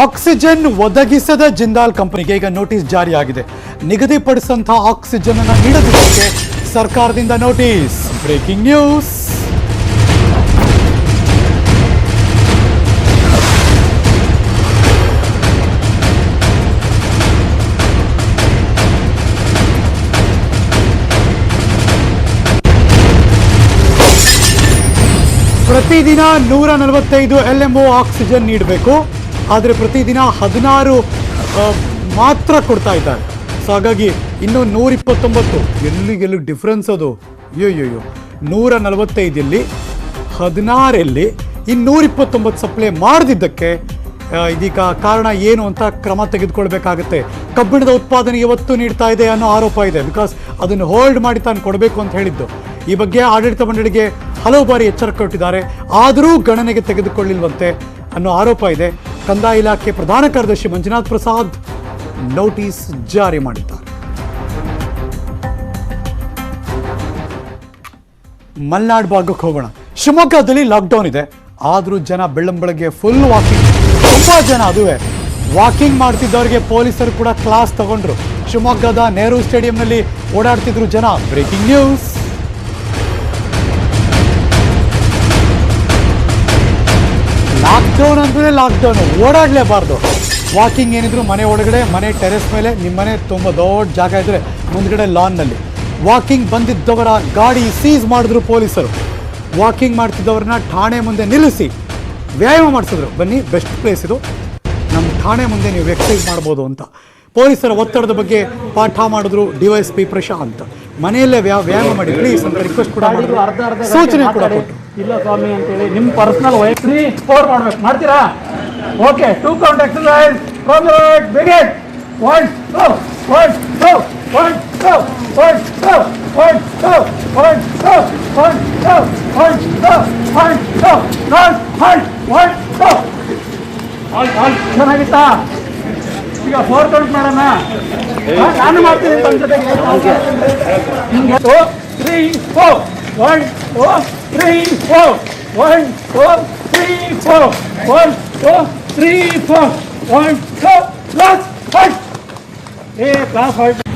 Oxygen ಒದಗಿಸದ ಜಿಂದಾಲ್ ಕಂಪನಿಗೆ ಈಗ ನೋಟಿಸ್ ಜಾರಿಯಾಗಿದೆ. ನಿಗದಿಪಡಿಸಿದಂತಹ ಆಕ್ಸಿಜನ್ ಅನ್ನು ನೀಡದಿದ್ದಕ್ಕೆ ಸರ್ಕಾರದಿಂದ ನೋಟಿಸ್. Breaking news. ಪ್ರತಿದಿನ ನೂರ ನಲವತ್ತೈದು ಎಲ್ ಎಂ ಆಕ್ಸಿಜನ್ ನೀಡಬೇಕು. ಆದರೆ ಪ್ರತಿದಿನ ಹದಿನಾರು ಮಾತ್ರ ಕೊಡ್ತಾ ಇದ್ದಾರೆ. ಸೊ ಹಾಗಾಗಿ ಇನ್ನು ನೂರ ಇಪ್ಪತ್ತೊಂಬತ್ತು ಎಲ್ಲಿ ಡಿಫ್ರೆನ್ಸ್ ಅದು? ಅಯ್ಯೋಯ್ಯೋ ನೂರ ನಲವತ್ತೈದಲ್ಲಿ ಹದಿನಾರಲ್ಲಿ ಇನ್ನೂರ ಇಪ್ಪತ್ತೊಂಬತ್ತು ಸಪ್ಲೈ ಮಾಡದಿದ್ದಕ್ಕೆ ಇದೀಗ ಕಾರಣ ಏನು ಅಂತ ಕ್ರಮ ತೆಗೆದುಕೊಳ್ಬೇಕಾಗುತ್ತೆ. ಕಬ್ಬಿಣದ ಉತ್ಪಾದನೆ ಇವತ್ತು ನೀಡ್ತಾ ಇದೆ ಅನ್ನೋ ಆರೋಪ ಇದೆ. ಬಿಕಾಸ್ ಅದನ್ನು ಹೋಲ್ಡ್ ಮಾಡಿ ತಾನು ಕೊಡಬೇಕು ಅಂತ ಹೇಳಿದ್ದು. ಈ ಬಗ್ಗೆ ಆಡಳಿತ ಮಂಡಳಿಗೆ ಹಲವು ಬಾರಿ ಎಚ್ಚರ ಕೊಟ್ಟಿದ್ದಾರೆ. ಆದರೂ ಗಣನೆಗೆ ತೆಗೆದುಕೊಳ್ಳಿಲ್ವಂತೆ ಅನ್ನೋ ಆರೋಪ ಇದೆ. ಕಂದಾಯ ಇಲಾಖೆ ಪ್ರಧಾನ ಕಾರ್ಯದರ್ಶಿ ಮಂಜುನಾಥ್ ಪ್ರಸಾದ್ ನೋಟಿಸ್ ಜಾರಿ ಮಾಡಿದ್ದಾರೆ. ಮಲ್ನಾಡ್ ಭಾಗಕ್ಕೆ ಹೋಗೋಣ. ಶಿವಮೊಗ್ಗದಲ್ಲಿ ಲಾಕ್ಡೌನ್ ಇದೆ. ಆದರೂ ಜನ ಬೆಳ್ಳಂಬೆಳಗ್ಗೆ ಫುಲ್ ವಾಕಿಂಗ್ ತುಂಬಾ ಜನ ಅದುವೇ. ವಾಕಿಂಗ್ ಮಾಡ್ತಿದ್ದವರಿಗೆ ಪೊಲೀಸರು ಕೂಡ ಕ್ಲಾಸ್ ತಗೊಂಡ್ರು. ಶಿವಮೊಗ್ಗದ ನೆಹರು ಸ್ಟೇಡಿಯಂನಲ್ಲಿ ಓಡಾಡ್ತಿದ್ರು ಜನ. ಬ್ರೇಕಿಂಗ್ ನ್ಯೂಸ್ ಲಾಕ್ಡೌನ್ ಅಂದ್ರೆ ಲಾಕ್ಡೌನ್ ಓಡಾಡಲೇಬಾರ್ದು. ವಾಕಿಂಗ್ ಏನಿದ್ರು ಮನೆ ಒಳಗಡೆ ಮನೆ ಟೆರೆಸ್ ಮೇಲೆ ನಿಮ್ಮ ಮನೆ ತುಂಬ ದೊಡ್ಡ ಜಾಗ ಇದ್ರೆ ಮುಂದ್ಗಡೆ ಲಾನ್ನಲ್ಲಿ ವಾಕಿಂಗ್ ಬಂದಿದ್ದವರ ಗಾಡಿ ಸೀಸ್ ಮಾಡಿದ್ರು ಪೊಲೀಸರು. ವಾಕಿಂಗ್ ಮಾಡ್ತಿದ್ದವ್ರನ್ನ ಠಾಣೆ ಮುಂದೆ ನಿಲ್ಲಿಸಿ. ವ್ಯಾಯಾಮ ಮಾಡಿಸಿದ್ರು. ಬನ್ನಿ ಬೆಸ್ಟ್ ಪ್ಲೇಸ್ ಇದು. ನಮ್ಮ ಠಾಣೆ ಮುಂದೆ ನೀವು ಎಕ್ಸೈಸ್ ಮಾಡ್ಬೋದು ಅಂತ. ಪೊಲೀಸರ ಒತ್ತಡದ ಬಗ್ಗೆ ಪಾಠ ಮಾಡಿದ್ರು D Y S P Prashanth. ಮನೆಯಲ್ಲೇ ವ್ಯಾ ವ್ಯಾಯಾಮ ಮಾಡಿ. ಪ್ಲೀಸ್ ಅಂತ ರಿಕ್ವೆಸ್ಟ್ ಕೂಡ ಸೂಚನೆ ಕೂಡ. ಕೊಟ್ಟರು ಇಲ್ಲ ಸ್ವಾಮಿ ಅಂತೇಳಿ ನಿಮ್ಮ ಪರ್ಸನಲ್ ತ್ರೀ ಸ್ಕೋರ್ ಮಾಡ್ಬೇಕು. ಮಾಡ್ತೀರಾ? Okay two count exercise comrade ಬಿಗಿಟ್ one two one two one two one two one two one two one two one two one two one one one two all all ಚೆನ್ನಾಗಿತ್ತಾ? ಈಗ four count ಮಾಡೋಣ. ನಾನು ಮಾಡ್ತೀನಿ ನಿಮ್ಮ ಜೊತೆಗೆ. ಹಿಂಗೆ two three four one four, three, four. One, four, three, four. One, four, three, four. One, two, last, one. Hey, last five.